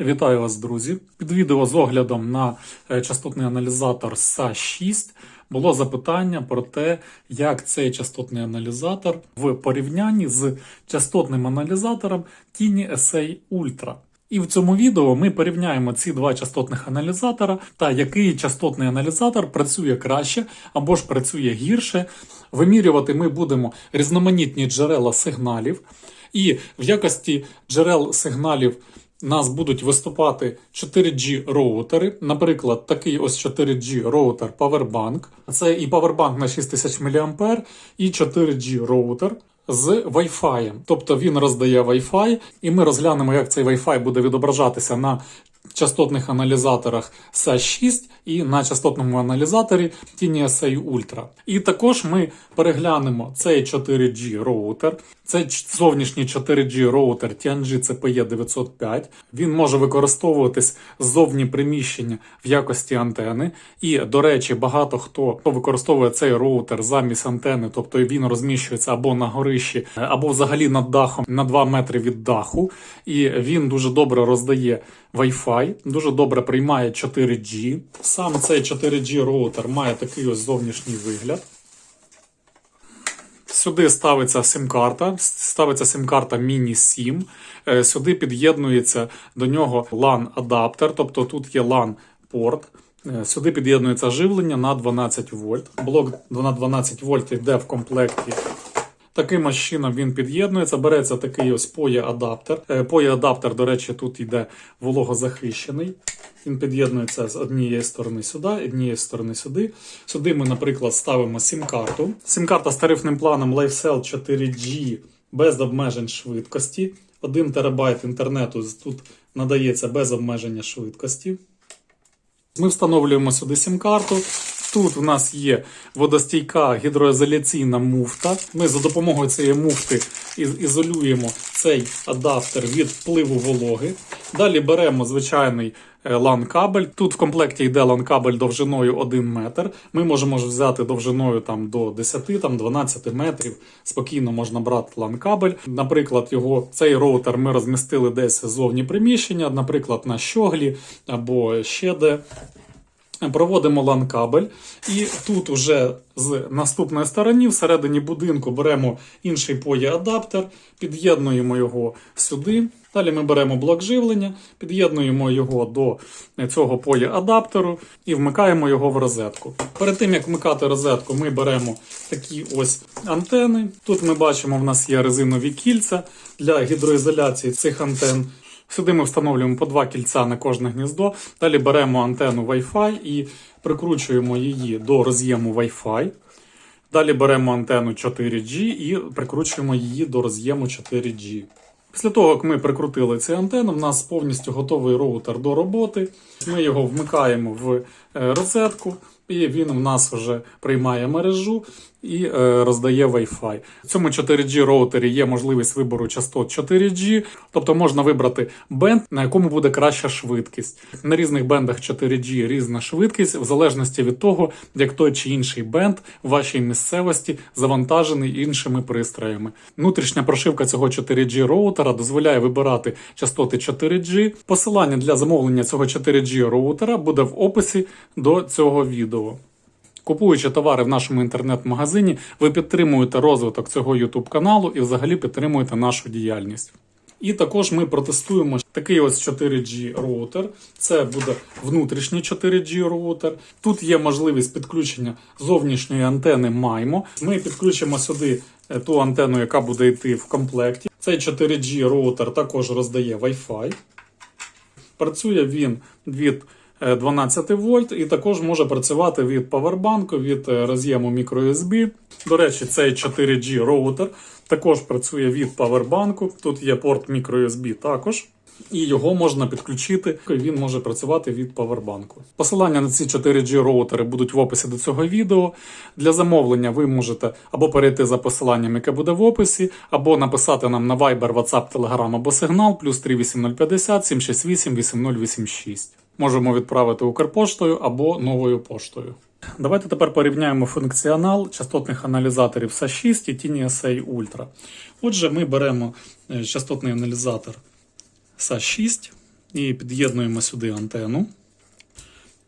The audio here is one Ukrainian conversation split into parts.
Вітаю вас, друзі! Під відео з оглядом на е, частотний аналізатор SA6 було запитання про те, як цей частотний аналізатор в порівнянні з частотним аналізатором Tiny SA Ultra. І в цьому відео ми порівняємо ці два частотних аналізатора та який частотний аналізатор працює краще або ж працює гірше. Вимірювати ми будемо різноманітні джерела сигналів, і в якості джерел сигналів нас будуть виступати 4G роутери. Наприклад, такий ось 4G роутер Powerbank. Це і Powerbank на 6000 мА, і 4G роутер з Wi-Fi. Тобто він роздає Wi-Fi, і ми розглянемо, як цей Wi-Fi буде відображатися на частотних аналізаторах SA6 і на частотному аналізаторі TinySA Ultra. І також ми переглянемо цей 4G роутер. Це зовнішній 4G роутер Tianji CPE 905. Він може використовуватись ззовні приміщення в якості антени. І, до речі, багато хто використовує цей роутер замість антени, тобто він розміщується або на горищі, або взагалі над дахом на 2 метри від даху. І він дуже добре роздає Wi-Fi, дуже добре приймає 4G. Сам цей 4G роутер має такий ось зовнішній вигляд. Сюди ставиться сим-карта, ставиться сим-карта Mini SIM. Е, Сюди під'єднується до нього LAN-адаптер, тобто тут є LAN-порт. Е, Сюди під'єднується живлення на 12 вольт. Блок на 12 вольт йде в комплекті. Таким чином він під'єднується, береться такий ось POE-адаптер. Е, POE-адаптер, до речі, тут йде вологозахищений. Він під'єднується з однієї сторони сюди, однієї сторони сюди. Сюди ми, наприклад, ставимо сім-карту. Сім-карта з тарифним планом LifeCell 4G без обмежень швидкості. 1 терабайт інтернету тут надається без обмеження швидкості. Ми встановлюємо сюди сім-карту. Тут у нас є водостійка гідроізоляційна муфта. Ми за допомогою цієї муфти ізолюємо цей адаптер від впливу вологи. Далі беремо звичайний LAN-кабель. Тут в комплекті йде LAN-кабель довжиною 1 метр. Ми можемо взяти довжиною там, до 10 там, 12 метрів. Спокійно можна брати LAN-кабель. Наприклад, його, цей роутер ми розмістили десь ззовні приміщення, наприклад, на щоглі або ще де. Проводимо LAN-кабель, і тут уже з наступної сторони, всередині будинку, беремо інший POE-адаптер, під'єднуємо його сюди. Далі ми беремо блок живлення, під'єднуємо його до цього POE-адаптеру і вмикаємо його в розетку. Перед тим як вмикати розетку, ми беремо такі ось антени. Тут ми бачимо, в нас є резинові кільця для гідроізоляції цих антен. Сюди ми встановлюємо по два кільця на кожне гніздо. Далі беремо антенну Wi-Fi і прикручуємо її до роз'єму Wi-Fi. Далі беремо антенну 4G і прикручуємо її до роз'єму 4G. Після того, як ми прикрутили цю антенну, в нас повністю готовий роутер до роботи. Ми його вмикаємо в е, розетку, і він в нас вже приймає мережу і е, роздає Wi-Fi. В цьому 4G роутері є можливість вибору частот 4G, тобто можна вибрати бенд, на якому буде краща швидкість. На різних бендах 4G різна швидкість, в залежності від того, як той чи інший бенд в вашій місцевості завантажений іншими пристроями. Внутрішня прошивка цього 4G роутера дозволяє вибирати частоти 4G. Посилання для замовлення цього 4G роутера буде в описі до цього відео. Купуючи товари в нашому інтернет-магазині, ви підтримуєте розвиток цього YouTube каналу і взагалі підтримуєте нашу діяльність. І також ми протестуємо такий ось 4G роутер. Це буде внутрішній 4G роутер. Тут є можливість підключення зовнішньої антени MIMO. Ми підключимо сюди е, ту антенну, яка буде йти в комплекті. Цей 4G роутер також роздає Wi-Fi. Працює він від 12 вольт і також може працювати від павербанку, від е, роз'єму microUSB. До речі, цей 4G роутер також працює від павербанку. Тут є порт microUSB також. І його можна підключити, він може працювати від павербанку. Посилання на ці 4G роутери будуть в описі до цього відео. Для замовлення ви можете або перейти за посиланням, яке буде в описі, або написати нам на Viber, WhatsApp, Telegram або Signal плюс 38050 768 8086. Можемо відправити Укрпоштою або новою поштою. Давайте тепер порівняємо функціонал частотних аналізаторів SA6 і TinySA Ultra. Отже, ми беремо е, частотний аналізатор SA6. і під'єднуємо сюди антенну.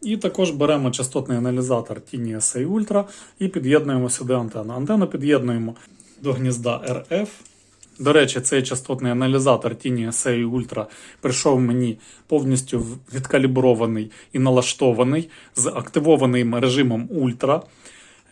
І також беремо частотний аналізатор Tiny SA Ultra і під'єднуємо сюди антенну. Антенну під'єднуємо до гнізда RF. До речі, цей частотний аналізатор Tiny SA Ultra прийшов мені повністю відкалібрований і налаштований з активованим режимом Ultra.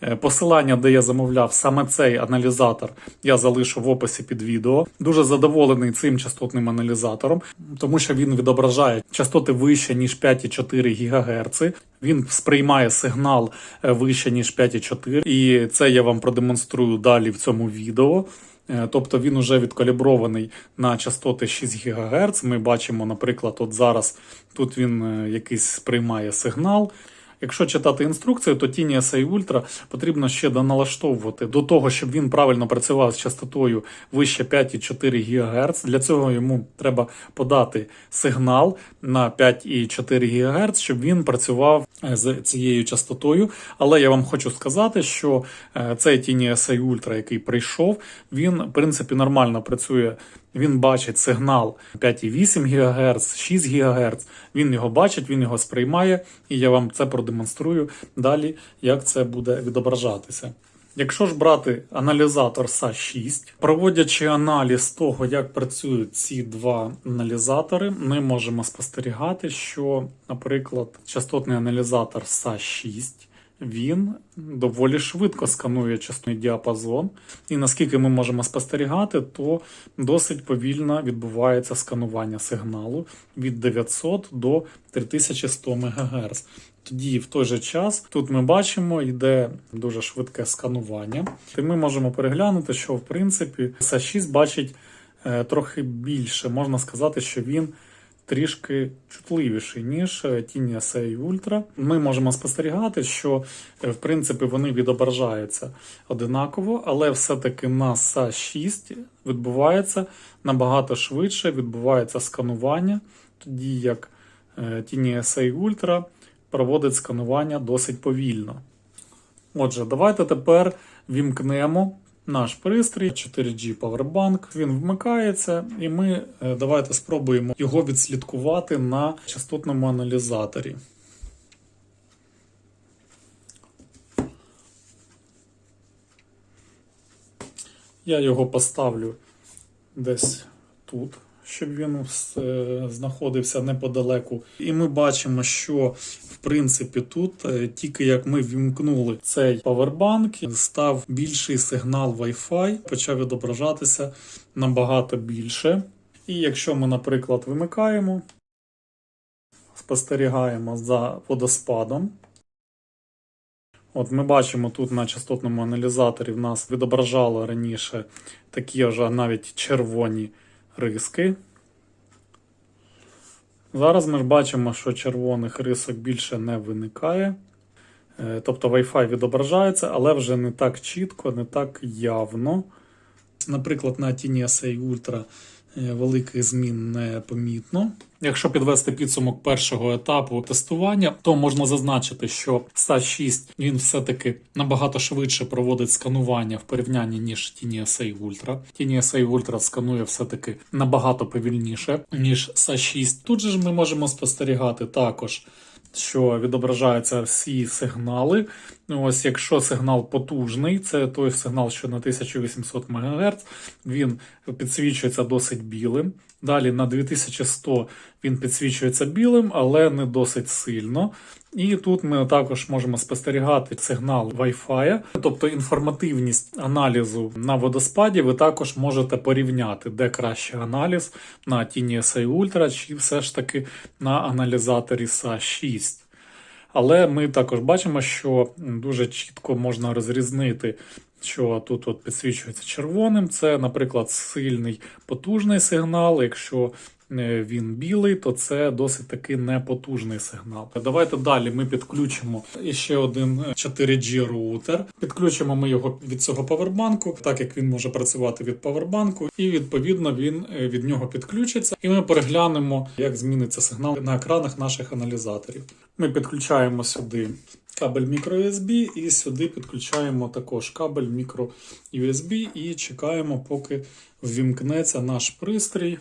Е, Посилання, де я замовляв саме цей аналізатор, я залишу в описі під відео. Дуже задоволений цим частотним аналізатором, тому що він відображає частоти вище ніж 5,4 ГГц. Він сприймає сигнал е, вище ніж 5,4, і це я вам продемонструю далі в цьому відео. Е, Тобто він уже відкалібрований на частоти 6 ГГц. Ми бачимо, наприклад, от зараз тут він е, якийсь сприймає сигнал. Якщо читати інструкцію, то Tiny SA Ultra потрібно ще доналаштовувати до того, щоб він правильно працював з частотою вище 5,4 ГГц. Для цього йому треба подати сигнал на 5,4 ГГц, щоб він працював е, з цією частотою. Але я вам хочу сказати, що е, цей Tiny SA Ultra, який прийшов, він в принципі нормально працює. Він бачить сигнал 5,8 ГГц, 6 ГГц. Він його бачить, він його сприймає, і я вам це продемонструю далі, як це буде відображатися. Якщо ж брати аналізатор SA6, проводячи аналіз того, як працюють ці два аналізатори, ми можемо спостерігати, що, наприклад, частотний аналізатор SA6 він доволі швидко сканує частотний діапазон. І наскільки ми можемо спостерігати, то досить повільно відбувається сканування сигналу від 900 до 3100 МГц. Тоді в той же час тут ми бачимо, йде дуже швидке сканування. І ми можемо переглянути, що в принципі SA6 бачить е, трохи більше. Можна сказати, що він трішки чутливіший, ніж е, Tiny SA Ultra. Ми можемо спостерігати, що е, в принципі вони відображаються одинаково, але все-таки на SA6 відбувається набагато швидше, відбувається сканування, тоді як е, Tiny SA Ultra проводить сканування досить повільно. Отже, давайте тепер вімкнемо наш пристрій 4G Powerbank. Він вмикається, і ми е, давайте спробуємо його відслідкувати на частотному аналізаторі. Я його поставлю десь тут, щоб він е, знаходився неподалеку. І ми бачимо, що в принципі тут е, тільки як ми вімкнули цей павербанк, став більший сигнал Wi-Fi, почав відображатися набагато більше. І якщо ми, наприклад, вимикаємо, спостерігаємо за водоспадом. От ми бачимо тут на частотному аналізаторі в нас відображало раніше такі вже навіть червоні риски. Зараз ми ж бачимо, що червоних рисок більше не виникає. Е, Тобто Wi-Fi відображається, але вже не так чітко, не так явно. Наприклад, на Тіні SA Ultra великих змін не помітно. Якщо підвести підсумок першого етапу тестування, то можна зазначити, що SA6 він все-таки набагато швидше проводить сканування в порівнянні ніж Тіні SA Ultra. Тіні SA Ultra сканує все-таки набагато повільніше, ніж SA6. Тут же ж ми можемо спостерігати також. Що відображаються всі сигнали. Ось, якщо сигнал потужний, це той сигнал, що на 1800 МГц, він підсвічується досить білим. Далі на 2100 він підсвічується білим, але не досить сильно. І тут ми також можемо спостерігати сигнал Wi-Fi, тобто інформативність аналізу на водоспаді. Ви також можете порівняти, де кращий аналіз на Tiny SA Ultra чи все ж таки на аналізаторі SA6. Але ми також бачимо, що дуже чітко можна розрізнити, що тут от підсвічується червоним. Це, наприклад, сильний потужний сигнал. Якщо він білий, то це досить таки непотужний сигнал. Давайте далі ми підключимо ще один 4G роутер. Підключимо ми його від цього павербанку, так як він може працювати від павербанку, і відповідно він е, від нього підключиться. І ми переглянемо, як зміниться сигнал на екранах наших аналізаторів. Ми підключаємо сюди кабель microUSB і сюди підключаємо також кабель microUSB і чекаємо, поки ввімкнеться наш пристрій.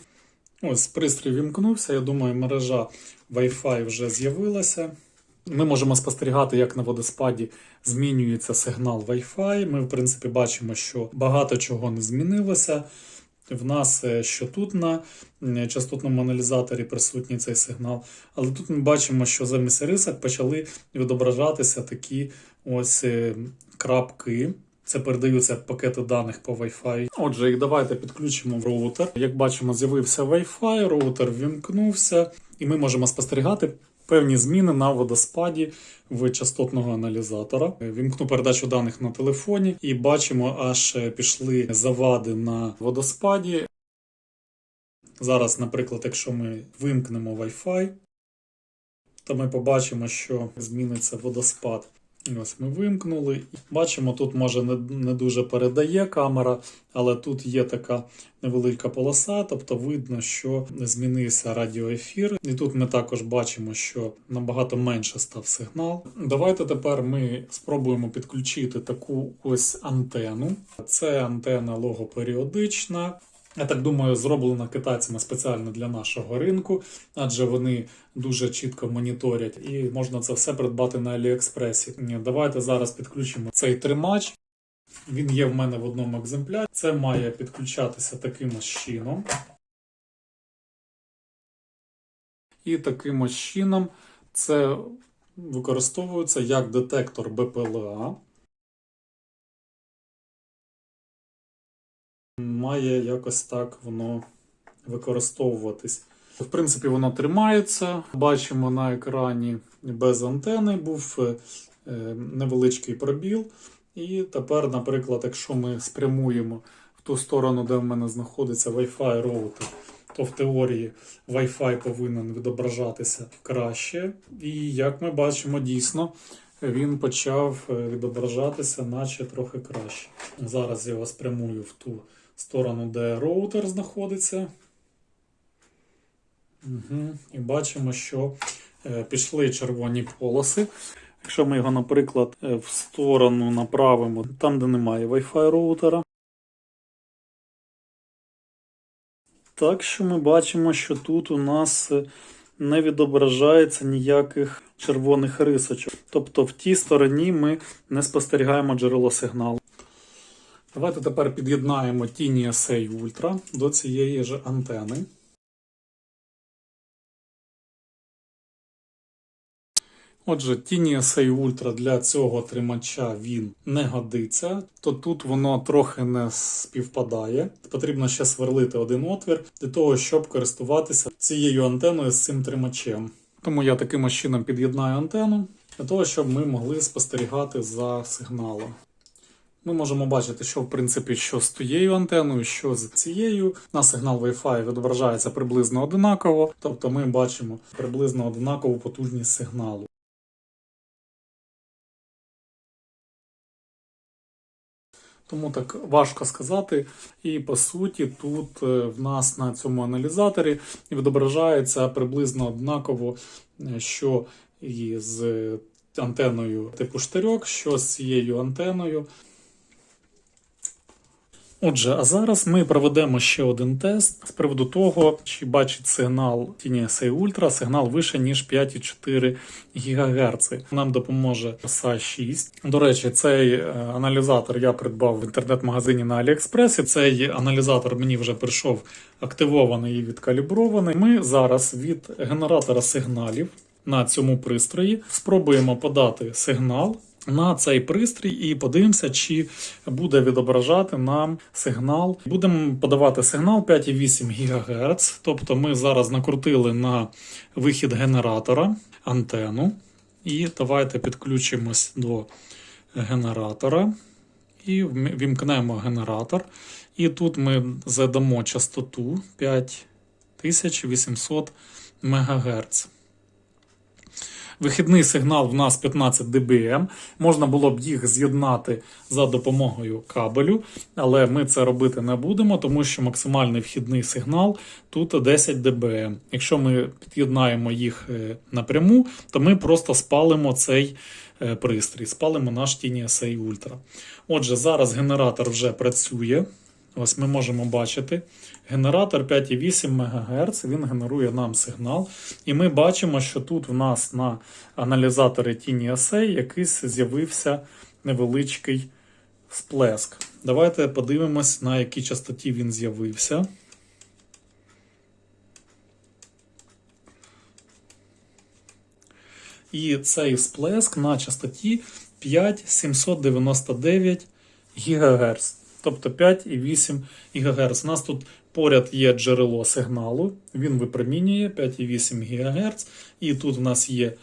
Ось пристрій вімкнувся. Я думаю, мережа Wi-Fi вже з'явилася. Ми можемо спостерігати, як на водоспаді змінюється сигнал Wi-Fi. Ми, в принципі, бачимо, що багато чого не змінилося. В нас е, що тут на частотному аналізаторі присутній цей сигнал, але тут ми бачимо, що замість рисок почали відображатися такі ось е, крапки. Це передаються пакети даних по Wi-Fi. Отже, і давайте підключимо в роутер. Як бачимо, з'явився Wi-Fi, роутер ввімкнувся, і ми можемо спостерігати певні зміни на водоспаді в частотного аналізатора. Вімкну передачу даних на телефоні, і бачимо, аж пішли завади на водоспаді. Зараз, наприклад, якщо ми вимкнемо Wi-Fi, то ми побачимо, що зміниться водоспад. Ось ми вимкнули. Бачимо, тут може не дуже передає камера, але тут є така невелика полоса, тобто видно, що змінився радіоефір. І тут ми також бачимо, що набагато менше став сигнал. Давайте тепер ми спробуємо підключити таку ось антенну. Це антенна логоперіодична. Я так думаю, зроблена китайцями спеціально для нашого ринку, адже вони дуже чітко моніторять і можна це все придбати на Аліекспресі. Давайте зараз підключимо цей тримач. Він є в мене в одному екземплярі. Це має підключатися таким ось чином. І таким ось чином це використовується як детектор БПЛА. Має якось так воно використовуватись. В принципі, воно тримається. Бачимо на екрані без антени був е, е, невеличкий пробіл. І тепер, наприклад, якщо ми спрямуємо в ту сторону, де в мене знаходиться Wi-Fi роутер, то в теорії Wi-Fi повинен відображатися краще. І як ми бачимо, дійсно він почав е, відображатися, наче трохи краще. Зараз я його спрямую в ту сторону, де роутер знаходиться. Угу. І бачимо, що е, пішли червоні полоси. Якщо ми його, наприклад, е, в сторону направимо, там, де немає Wi-Fi роутера. Так що ми бачимо, що тут у нас е, не відображається ніяких червоних рисочок. Тобто в тій стороні ми не спостерігаємо джерело сигналу. Давайте тепер під'єднаємо Tiny SA Ultra до цієї ж антени. Отже, Tiny SA Ultra для цього тримача він не годиться, то тут воно трохи не співпадає. Потрібно ще сверлити один отвір для того, щоб користуватися цією антеною з цим тримачем. Тому я таким чином під'єднаю антенну для того, щоб ми могли спостерігати за сигналом. Ми можемо бачити, що в принципі що з тією антеною, що з цією. На сигнал Wi-Fi відображається приблизно одинаково, тобто ми бачимо приблизно однакову потужність сигналу. Тому так важко сказати. І по суті, тут е, в нас на цьому аналізаторі відображається приблизно однаково, е, що і з антеною типу штирьок, що з цією антеною. Отже, а зараз ми проведемо ще один тест з приводу того, чи бачить сигнал TNSA Ultra сигнал вище, ніж 5,4 ГГц. Нам допоможе sa 6. До речі, цей е, аналізатор я придбав в інтернет-магазині на Аліекспресі. Цей аналізатор мені вже прийшов активований і відкалібрований. Ми зараз від генератора сигналів на цьому пристрої спробуємо подати сигнал на цей пристрій і подивимося, чи буде відображати нам сигнал. Будемо подавати сигнал 5,8 ГГц. Тобто ми зараз накрутили на вихід генератора антенну. І давайте підключимось до генератора і вімкнемо генератор. І тут ми задамо частоту 5800 МГц. Вихідний сигнал в нас 15 dBm. Можна було б їх з'єднати за допомогою кабелю, але ми це робити не будемо, тому що максимальний вхідний сигнал тут 10 dBm. Якщо ми під'єднаємо їх е, напряму, то ми просто спалимо цей е, пристрій, спалимо наш TNSA Ultra. Отже, зараз генератор вже працює. Ось ми можемо бачити. Генератор 5,8 МГц, він генерує нам сигнал. І ми бачимо, що тут в нас на аналізаторі Tiny SA якийсь з'явився невеличкий сплеск. Давайте подивимось, на якій частоті він з'явився. І цей сплеск на частоті 5,799 ГГц. Тобто 5,8 ГГц. У нас тут поряд є джерело сигналу, він випромінює 5,8 ГГц. І тут у нас є,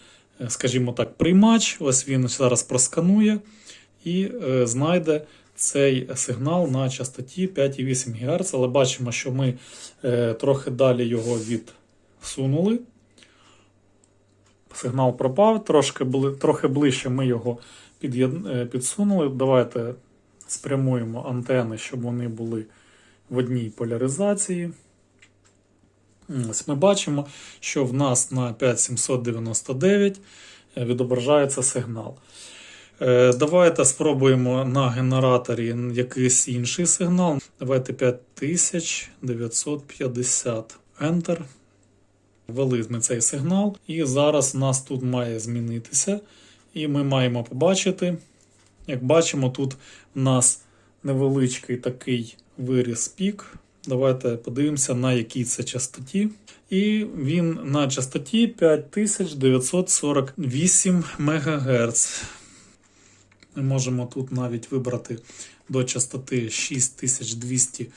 е, скажімо так, приймач. Ось він зараз просканує і е, знайде цей сигнал на частоті 5,8 ГГц. Але бачимо, що ми е, трохи далі його відсунули. Сигнал пропав, трошки, трохи ближче ми його е, підсунули. Давайте спрямуємо антени, щоб вони були в одній поляризації. Ось ми бачимо, що в нас на 5799 е, відображається сигнал. Е, Давайте спробуємо на генераторі якийсь інший сигнал. Давайте 5950 Enter. Ввели ми цей сигнал, і зараз у нас тут має змінитися. І ми маємо побачити. Як бачимо, тут у нас невеличкий такий виріс пік. Давайте подивимося, на якій це частоті. І він на частоті 5948 МГц. Ми можемо тут навіть вибрати до частоти 6200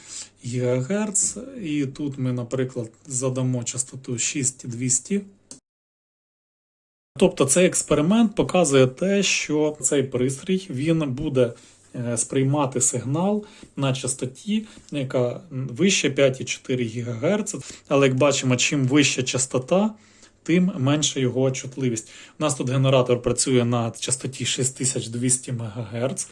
ГГц. І тут ми, наприклад, задамо частоту 6200. Тобто цей експеримент показує те, що цей пристрій він буде е, сприймати сигнал на частоті, яка вище 5,4 ГГц. Але як бачимо, чим вища частота, тим менша його чутливість. У нас тут генератор працює на частоті 6200 МГц.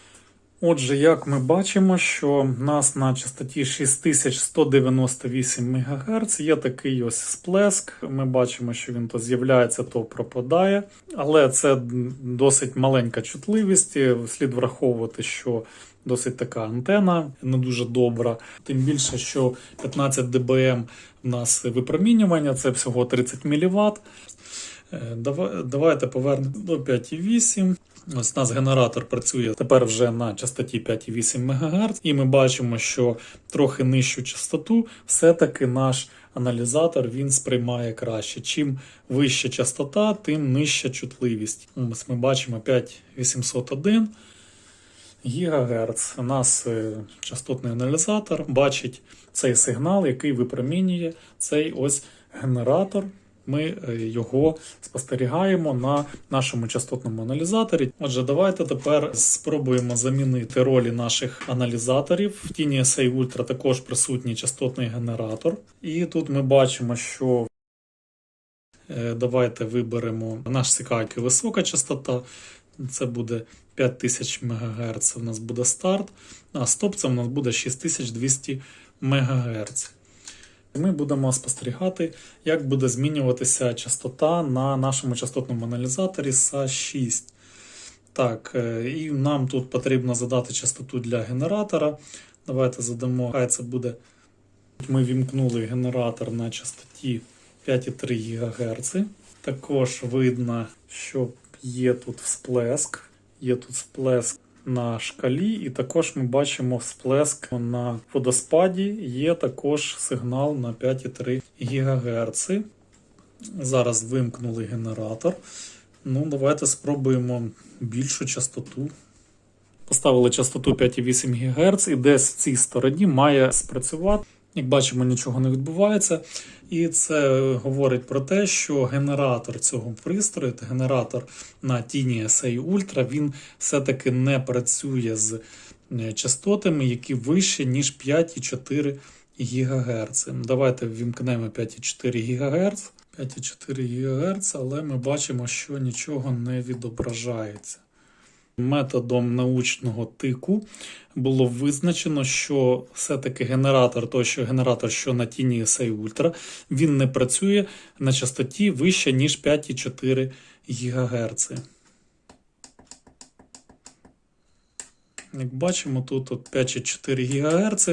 Отже, як ми бачимо, що в нас на частоті 6198 МГц є такий ось сплеск. Ми бачимо, що він то з'являється, то пропадає. Але це досить маленька чутливість. Слід враховувати, що досить така антена не дуже добра. Тим більше, що 15 дБм в нас випромінювання, це всього 30 мВт. Давайте повернемо до 5,8. Ось у нас генератор працює тепер вже на частоті 5,8 МГц, і ми бачимо, що трохи нижчу частоту все-таки наш аналізатор він сприймає краще. Чим вища частота, тим нижча чутливість. Ось ми бачимо 5801 ГГц. У нас е, частотний аналізатор бачить цей сигнал, який випромінює цей ось генератор ми е, його спостерігаємо на нашому частотному аналізаторі. Отже, давайте тепер спробуємо замінити ролі наших аналізаторів. В Tiny SA Ultra також присутній частотний генератор. І тут ми бачимо, що е, давайте виберемо наш цікавий висока частота. Це буде 5000 МГц. У нас буде старт, а стоп це у нас буде 6200 МГц. Ми будемо спостерігати, як буде змінюватися частота на нашому частотному аналізаторі SA6. Так, е, і нам тут потрібно задати частоту для генератора. Давайте задамо, хай це буде. Ми вімкнули генератор на частоті 5,3 ГГц. Також видно, що є тут всплеск. Є тут сплеск на шкалі, і також ми бачимо всплеск на водоспаді. Є також сигнал на 5,3 ГГц. Зараз вимкнули генератор. Ну, Давайте спробуємо більшу частоту. Поставили частоту 5,8 ГГц, і десь в цій стороні має спрацювати. Як бачимо, нічого не відбувається. І це говорить про те, що генератор цього пристрою, генератор на Tiny SA Ultra, він все-таки не працює з частотами, які вищі, ніж 5,4 ГГц. Давайте ввімкнемо 5,4 ГГц. 5,4 ГГц, але ми бачимо, що нічого не відображається. Методом научного тику було визначено, що все-таки генератор, той, генератор, що на Tiny SA Ultra, він не працює на частоті вище, ніж 5,4 ГГц. Як бачимо, тут от 5,4 ГГц.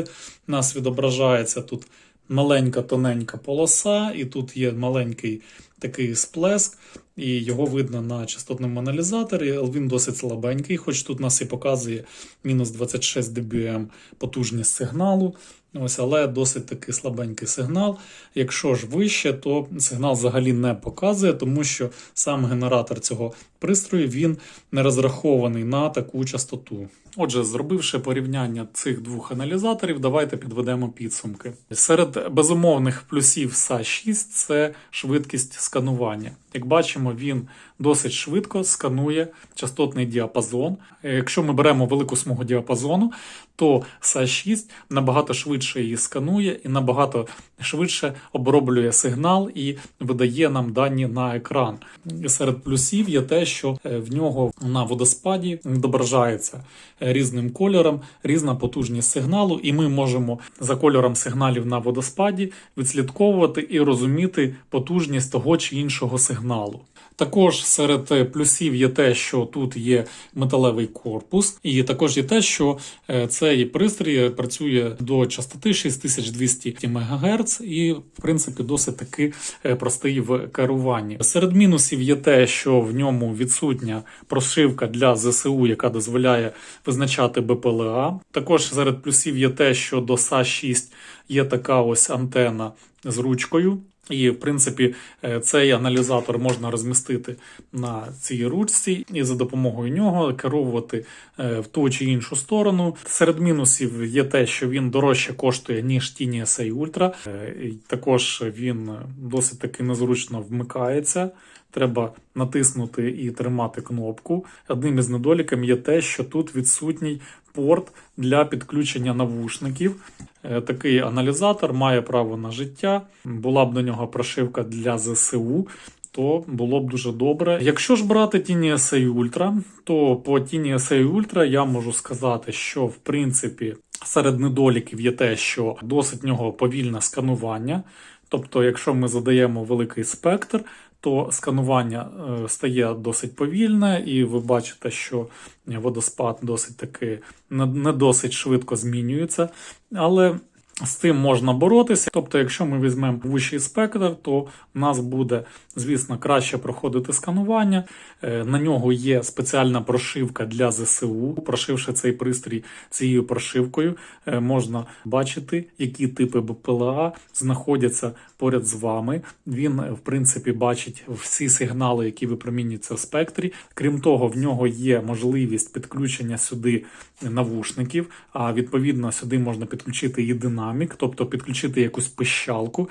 У нас відображається тут маленька тоненька полоса, і тут є маленький такий сплеск, і його видно на частотному аналізаторі, він досить слабенький, хоч тут нас і показує мінус 26 dBm потужність сигналу. Ось, але досить такий слабенький сигнал. Якщо ж вище, то сигнал взагалі не показує, тому що сам генератор цього пристрою він не розрахований на таку частоту. Отже, зробивши порівняння цих двох аналізаторів, давайте підведемо підсумки. Серед безумовних плюсів SA6 це швидкість сканування. Як бачимо, він досить швидко сканує частотний діапазон. Е, Якщо ми беремо велику смугу діапазону, то SA6 набагато швидше її сканує і набагато швидше оброблює сигнал і видає нам дані на екран. Серед плюсів є те, що е, в нього на водоспаді відображається е, різним кольором, різна потужність сигналу, і ми можемо за кольором сигналів на водоспаді відслідковувати і розуміти потужність того чи іншого сигналу. Також серед е, плюсів є те, що тут є металевий корпус, і також є те, що е, цей пристрій працює до частоти 6200 МГц і, в принципі, досить таки е, простий в керуванні. Серед мінусів є те, що в ньому відсутня прошивка для ЗСУ, яка дозволяє визначати БПЛА. Також серед плюсів є те, що до СА-6 є така ось антена з ручкою. І, в принципі, е, цей аналізатор можна розмістити на цій ручці і за допомогою нього керувати е, в ту чи іншу сторону. Серед мінусів є те, що він дорожче коштує, ніж Tiny SA Ultra. Е, Також він досить таки незручно вмикається. Треба натиснути і тримати кнопку. Одним із недоліків є те, що тут відсутній порт для підключення навушників. Е, Такий аналізатор має право на життя. Була б до нього прошивка для ЗСУ. То було б дуже добре. Якщо ж брати Tiny SA Ultra, то по Tiny SA Ultra я можу сказати, що в принципі серед недоліків є те, що досить нього повільне сканування. Тобто, якщо ми задаємо великий спектр, то сканування е, стає досить повільне, і ви бачите, що водоспад досить таки не не досить швидко змінюється. Але з цим можна боротися. Тобто, якщо ми візьмемо вищий спектр, то в нас буде, звісно, краще проходити сканування. Е, На нього є спеціальна прошивка для ЗСУ. Прошивши цей пристрій цією прошивкою, е, можна бачити, які типи БПЛА знаходяться поряд з вами. Він, в принципі, бачить всі сигнали, які випромінюються в спектрі. Крім того, в нього є можливість підключення сюди навушників. А відповідно сюди можна підключити і динамік, тобто підключити якусь пищалку.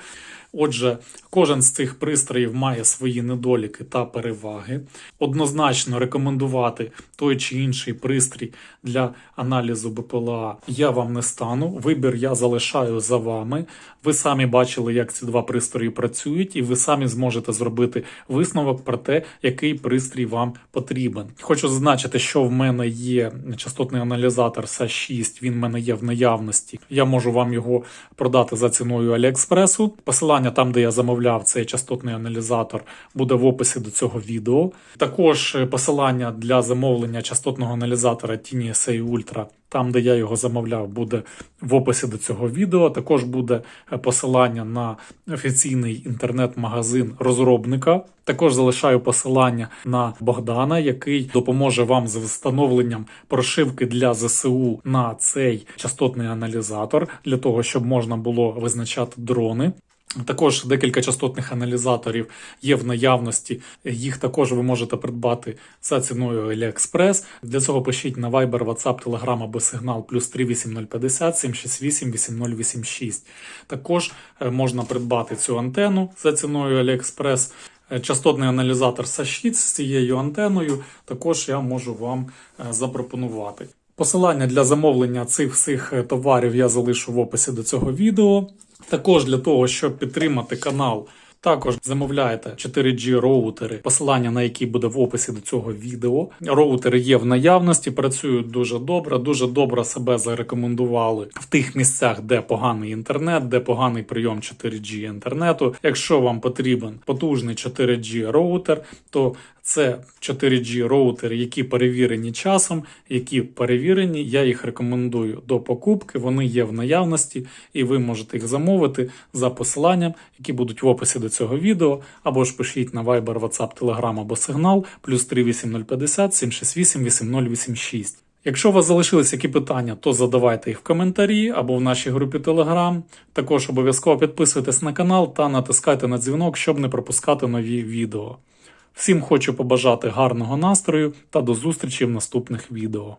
Отже, кожен з цих пристроїв має свої недоліки та переваги. Однозначно рекомендувати той чи інший пристрій для аналізу БПЛА я вам не стану. Вибір я залишаю за вами. Ви самі бачили, як ці два пристрої працюють, і ви самі зможете зробити висновок про те, який пристрій вам потрібен. Хочу зазначити, що в мене є частотний аналізатор SA6, він в мене є в наявності. Я можу вам його продати за ціною Аліекспресу. Посилання там, де я замовляв цей частотний аналізатор, буде в описі до цього відео. Також е, посилання для замовлення частотного аналізатора Tiny SA Ultra там, де я його замовляв, буде в описі до цього відео. Також буде е, посилання на офіційний інтернет-магазин розробника. Також залишаю посилання на Богдана, який допоможе вам з встановленням прошивки для ЗСУ на цей частотний аналізатор, для того, щоб можна було визначати дрони. Також декілька частотних аналізаторів є в наявності. Їх також ви можете придбати за ціною AliExpress. Для цього пишіть на Viber, WhatsApp, Telegram або сигнал плюс 38050 768 8086. Також е, можна придбати цю антенну за ціною AliExpress. Е, Частотний аналізатор SA6 з цією антеною також я можу вам е, запропонувати. Посилання для замовлення цих всіх товарів я залишу в описі до цього відео. Також для того, щоб підтримати канал, також замовляйте 4G роутери, посилання на які буде в описі до цього відео. Роутери є в наявності, працюють дуже добре, дуже добре себе зарекомендували в тих місцях, де поганий інтернет, де поганий прийом 4G інтернету. Якщо вам потрібен потужний 4G роутер, то Це 4G роутери, які перевірені часом, які перевірені. Я їх рекомендую до покупки. Вони є в наявності, і ви можете їх замовити за посиланням, які будуть в описі до цього відео, або ж пишіть на Viber, WhatsApp, Telegram або Signal, плюс 38050 768 8086. Якщо у вас залишились які питання, то задавайте їх в коментарі або в нашій групі Telegram. Також обов'язково підписуйтесь на канал та натискайте на дзвінок, щоб не пропускати нові відео. Всім хочу побажати гарного настрою та до зустрічі в наступних відео.